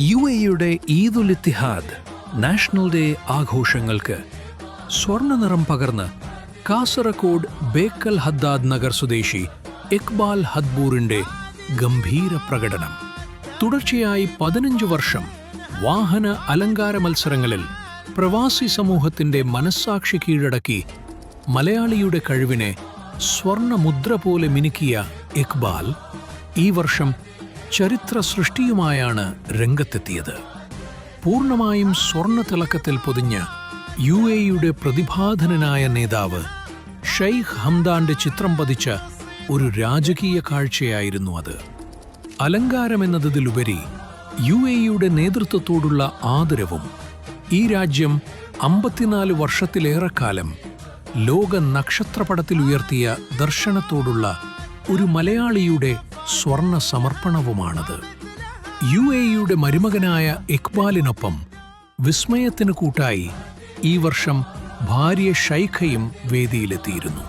U എയുടെ Eid ul Ittihad national day ആഘോഷങ്ങൾക്ക് സ്വർണ നിറം പകർന്ന് കാസർഗോഡ് ബേക്കൽ ഹദ്ദാദ് നഗർ സ്വദേശി ഇക്ബാൽ ഹദ്ബൂറിന്റെ ഗംഭീര പ്രകടനം. തുടർച്ചയായി പതിനഞ്ച് വർഷം വാഹന അലങ്കാര മത്സരങ്ങളിൽ പ്രവാസി സമൂഹത്തിന്റെ മനസ്സാക്ഷി കീഴടക്കി മലയാളിയുടെ കഴിവിനെ സ്വർണ മുദ്ര പോലെ മിനുക്കിയ ഇക്ബാൽ ഈ വർഷം ചരിത്ര സൃഷ്ടിയുമായാണ് രംഗത്തെത്തിയത്. പൂർണമായും സ്വർണ തിളക്കത്തിൽ പൊതിഞ്ഞ യു എയുടെ പ്രതിഭാധനനായ നേതാവ് ഷെയ്ഖ് ഹംദാന്റെ ചിത്രം പതിച്ച ഒരു രാജകീയ കാഴ്ചയായിരുന്നു അത്. അലങ്കാരമെന്നതിലുപരി യു എയുടെ നേതൃത്വത്തോടുള്ള ആദരവും ഈ രാജ്യം അമ്പത്തിനാല് വർഷത്തിലേറെക്കാലം ലോക നക്ഷത്രപടത്തിൽ ഉയർത്തിയ ദർശനത്തോടുള്ള ഒരു മലയാളിയുടെ സ്വർണ സമർപ്പണവുമാണത് യു എ യുടെ മരുമകനായ ഇക്ബാലിനൊപ്പം വിസ്മയത്തിന് കൂട്ടായി ഈ വർഷം ഭാര്യ ഷൈഖയും വേദിയിലെത്തിയിരുന്നു.